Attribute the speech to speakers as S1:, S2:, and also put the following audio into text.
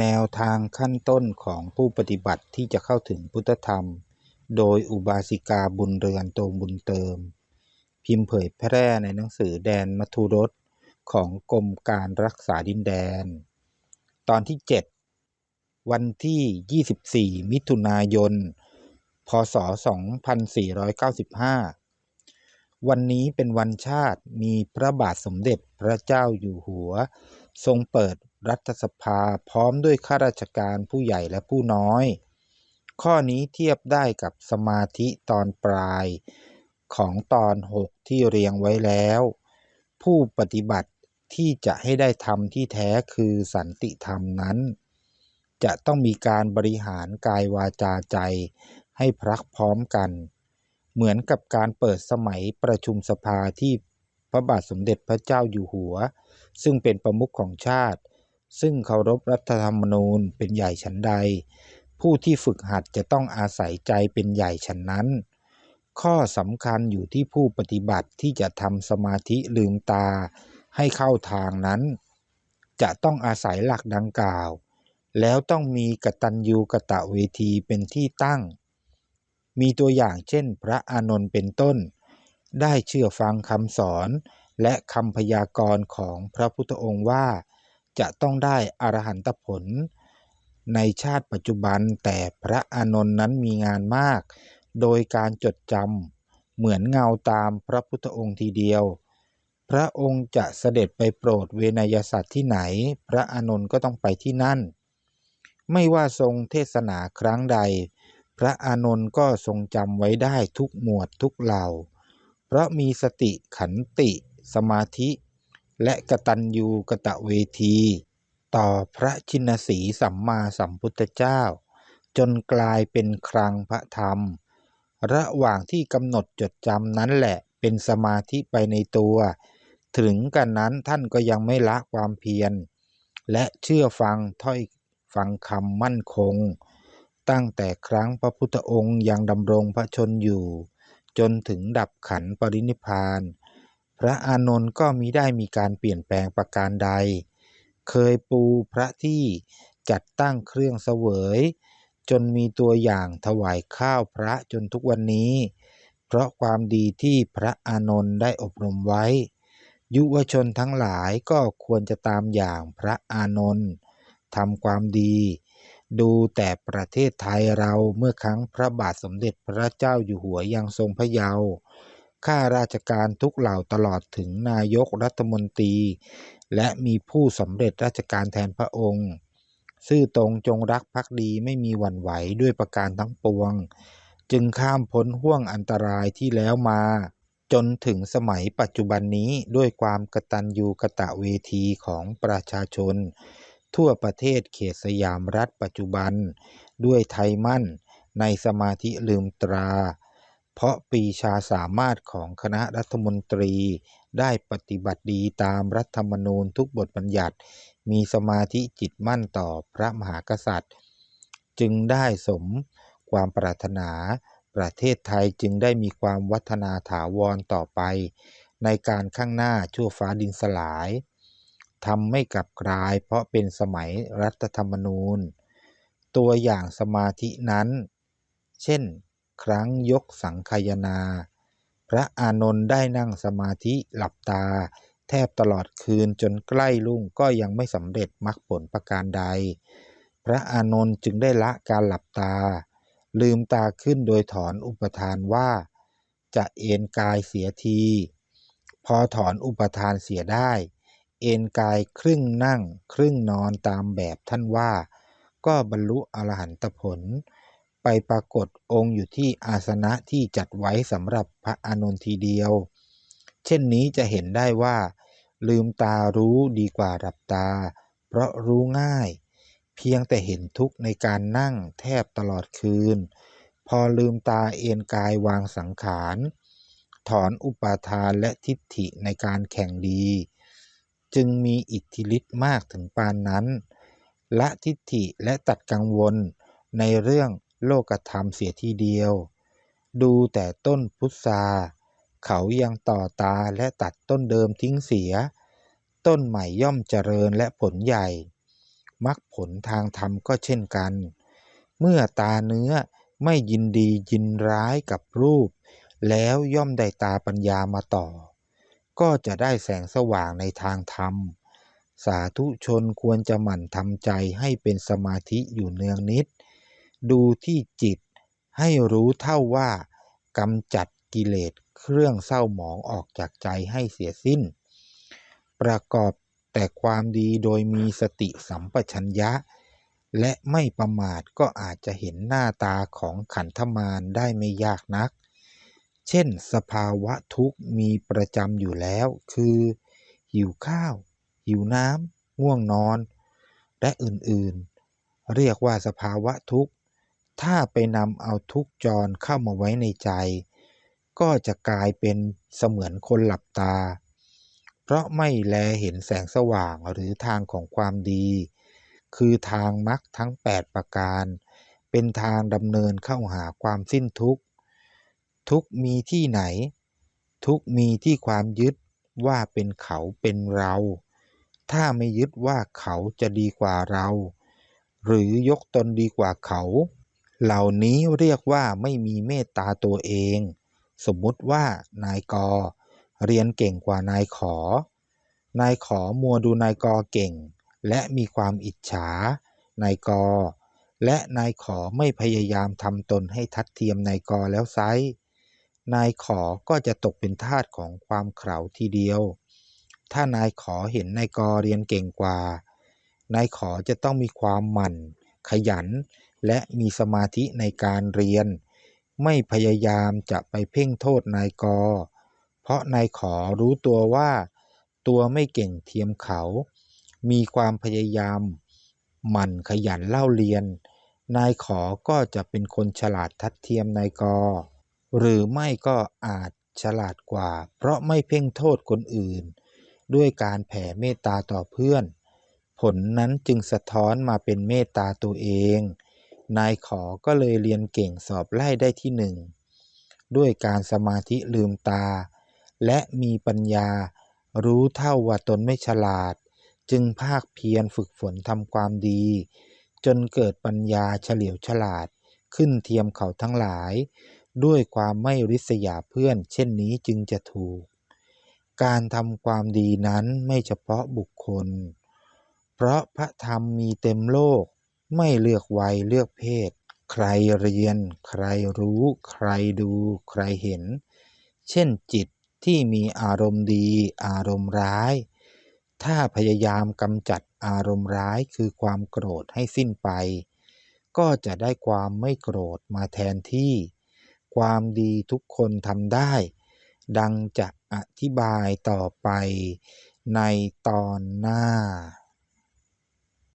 S1: แนวทางขั้นต้นของผู้ปฏิบัติที่จะเข้าถึงพุทธธรรม โดยอุบาสิกาบุญเรือนโตบุญเติม พิมพ์เผยแพร่ในหนังสือแดนมัทุรสของกรมการรักษาดินแดน ตอนที่ 7 วันที่ 24 มิถุนายน พศ 2495 วันนี้เป็นวันชาติมีพระบาทสมเด็จพระเจ้าอยู่หัว ทรงเปิด รัฐสภาพร้อมด้วยข้าราชการผู้ใหญ่และผู้น้อย ข้อนี้เทียบได้กับสมาธิตอนปลายของตอน 6 ที่เรียงไว้แล้ว ผู้ปฏิบัติที่จะให้ได้ธรรมที่แท้คือสันติธรรมนั้น จะต้องมีการบริหารกายวาจาใจให้พรักพร้อมกัน เหมือนกับการเปิดสมัยประชุมสภาที่พระบาทสมเด็จพระเจ้าอยู่หัว ซึ่งเป็นประมุขของชาติ ซึ่งเคารพรัฐธรรมนูญเป็นใหญ่ชั้นใด ผู้ที่ฝึกหัดจะต้องอาศัยใจเป็นใหญ่ฉันนั้น ข้อสำคัญอยู่ที่ผู้ปฏิบัติที่จะทำสมาธิลืมตาให้เข้าทางนั้น จะต้องอาศัยหลักดังกล่าว แล้วต้องมีกตัญญูกะตะเวทีเป็นที่ตั้ง มีตัวอย่างเช่นพระอานนท์เป็นต้น ได้เชื่อฟังคำสอนและคำพยากรณ์ของพระพุทธองค์ว่า จะต้องได้อรหันตผล ในชาติปัจจุบันแต่พระอานนท์นั้นมีงานมาก โดยการจดจำเหมือนเงาตามพระพุทธองค์ทีเดียว พระองค์จะเสด็จไปโปรดเวนยสัตว์ที่ไหน พระอานนท์ก็ต้องไปที่นั่น ไม่ว่าทรงเทศนาครั้งใด พระอานนท์ก็ทรงจำไว้ได้ทุกหมวดทุกเหล่า เพราะมีสติขันติ สมาธิ และกตัญญูกะตะเวที ต่อพระชินสีสัมมาสัมพุทธเจ้า จนกลายเป็นครังพระธรรม ระหว่างที่กำหนดจดจำนั้นแหละเป็นสมาธิไปในตัว ถึงกันนั้นท่านก็ยังไม่ละความเพียร และเชื่อฟังถ้อยฟังคำมั่นคง ตั้งแต่ครั้งพระพุทธองค์ยังดำรงพระชนอยู่ จนถึงดับขันปรินิพาน พระอานนท์ก็มิได้มีการเปลี่ยนแปลงประการใด เคยปูพระที่จัดตั้งเครื่องเสวย จนมีตัวอย่างถวายข้าวพระจนทุกวันนี้ เพราะความดีที่พระอานนท์ได้อบรมไว้ ยุวชนทั้งหลายก็ควรจะตามอย่างพระอานนท์ทำความดี ดูแต่ประเทศไทยเราเมื่อครั้งพระบาทสมเด็จพระเจ้าอยู่หัวยังทรงพระเยาว์ ข้าราชการทุกเหล่าตลอดถึงนายกรัฐมนตรี และมีผู้สำเร็จราชการแทนพระองค์ ซื่อตรงจงรักภักดีไม่มีหวั่นไหวด้วยประการทั้งปวง จึงข้ามพ้นห่วงอันตรายที่แล้วมา จนถึงสมัยปัจจุบันนี้ด้วยความกตัญญูกะตะเวทีของประชาชน ทั่วประเทศเขตสยามรัฐปัจจุบัน ด้วยไทยมั่นในสมาธิลืมตรา เพราะปีชาสามารถของคณะรัฐมนตรีได้ปฏิบัติดีตามรัฐธรรมนูญทุกบทบัญญัติ มีสมาธิจิตมั่นต่อพระมหากษัตริย์ จึงได้สมความปรารถนา ประเทศไทยจึงได้มีความวัฒนาถาวรต่อไป ในการข้างหน้าชั่วฟ้าดินสลายทำไม่กลับกลาย เพราะเป็นสมัยรัฐธรรมนูญ ตัวอย่างสมาธินั้น เช่น ครั้งยกสังคายนา พระอานนท์ได้นั่งสมาธิหลับตา แทบตลอดคืนจนใกล้ลุ่งก็ยังไม่สำเร็จมรรคผลประการใด พระอานนท์จึงได้ละการหลับตา ลืมตาขึ้นโดยถอนอุปทานว่า จะเอนกายเสียที พอถอนอุปทานเสียได้ เอนกายครึ่งนั่งครึ่งนอนตามแบบท่านว่า ก็บรรลุอรหันตผล ไปปรากฏองค์อยู่ที่อาสนะที่จัดไว้สำหรับพระอานนท์ทีเดียว เช่นนี้จะเห็นได้ว่า ลืมตารู้ดีกว่าหลับตา เพราะรู้ง่าย เพียงแต่เห็นทุกข์ในการนั่งแทบตลอดคืน พอลืมตาเอนกายวางสังขารถอนอุปาทานและทิฏฐิในการแข่งดี จึงมีอิทธิฤทธิ์มากถึงปานนั้น ละทิฏฐิและตัดกังวลในเรื่อง โลกธรรมเสียทีเดียว ดูแต่ต้นพุทราเขายังต่อตาและตัดต้นเดิมทิ้งเสีย ต้นใหม่ย่อมเจริญและผลใหญ่มรรคผลทางธรรมก็เช่นกัน เมื่อตาเนื้อไม่ยินดียินร้ายกับรูป แล้วย่อมได้ตาปัญญามาต่อ ก็จะได้แสงสว่างในทางธรรม สาธุชนควรจะหมั่นทำใจให้เป็นสมาธิอยู่เนืองนิด ดูที่จิตให้รู้เท่าว่ากำจัดกิเลสเครื่องเศร้าหมองออกจากใจให้เสียสิ้น ประกอบแต่ความดีโดยมีสติสัมปชัญญะ และไม่ประมาทก็อาจจะเห็นหน้าตาของขันธมารได้ไม่ยากนัก เช่นสภาวะทุกข์มีประจำอยู่แล้ว คือ หิวข้าว หิวน้ำง่วงนอน และอื่นๆ เรียกว่าสภาวะทุกข์ ถ้าไปนำเอาทุกจรเข้ามาไว้ในใจ ก็จะกลายเป็นเสมือนคนหลับตา เพราะไม่แลเห็นแสงสว่างหรือทางของความดี คือทางมรรคทั้ง 8 ประการ เป็นทางดำเนินเข้าหาความสิ้นทุกข์ ทุกมีที่ไหน ทุกมีที่ความยึดว่าเป็นเขาเป็นเรา ถ้าไม่ยึดว่าเขาจะดีกว่าเรา หรือยกตนดีกว่าเขา เหล่านี้เรียกว่าไม่มีเมตตาตัวเอง สมมุติว่านายกเรียนเก่งกว่านายขอ นายขอมัวดูนายกเก่ง และมีความอิจฉา นายกและนายขอไม่พยายามทำตนให้ทัดเทียมนายกแล้วไซนายขอก็จะตกเป็นทาสของความเขลาทีเดียว ถ้านายขอเห็นนายกเรียนเก่งกว่า นายขอจะต้องมีความหมั่น ขยัน และมีสมาธิในการเรียน ไม่พยายามจะไปเพ่งโทษนายกอ เพราะนายขอรู้ตัวว่า ตัวไม่เก่งเทียมเขา มีความพยายามหมั่นขยันเล่าเรียน นายขอก็จะเป็นคนฉลาดทัดเทียมนายกอ หรือไม่ก็อาจฉลาดกว่า เพราะไม่เพ่งโทษคนอื่น ด้วยการแผ่เมตตาต่อเพื่อน ผลนั้นจึงสะท้อนมาเป็นเมตตาตัวเอง นายขอก็เลยเรียนเก่งสอบไล่ได้ที่หนึ่งด้วยการสมาธิลืมตา และมีปัญญารู้เท่าว่าตนไม่ฉลาด จึงภาคเพียรฝึกฝนทำความดี จนเกิดปัญญาเฉลียวฉลาด ขึ้นเทียมเขาทั้งหลาย ด้วยความไม่ริษยาเพื่อน เช่นนี้จึงจะถูก การทำความดีนั้นไม่เฉพาะบุคคล เพราะพระธรรมมีเต็มโลก ไม่เลือกวัยเลือกเพศ ใครเรียน ใครรู้ ใครดู ใครเห็น เช่นจิตที่มีอารมณ์ดี อารมณ์ร้าย ถ้าพยายามกำจัดอารมณ์ร้ายคือความโกรธให้สิ้นไป ก็จะได้ความไม่โกรธมาแทนที่ ความดีทุกคนทำได้ ดังจะอธิบายต่อไปในตอนหน้า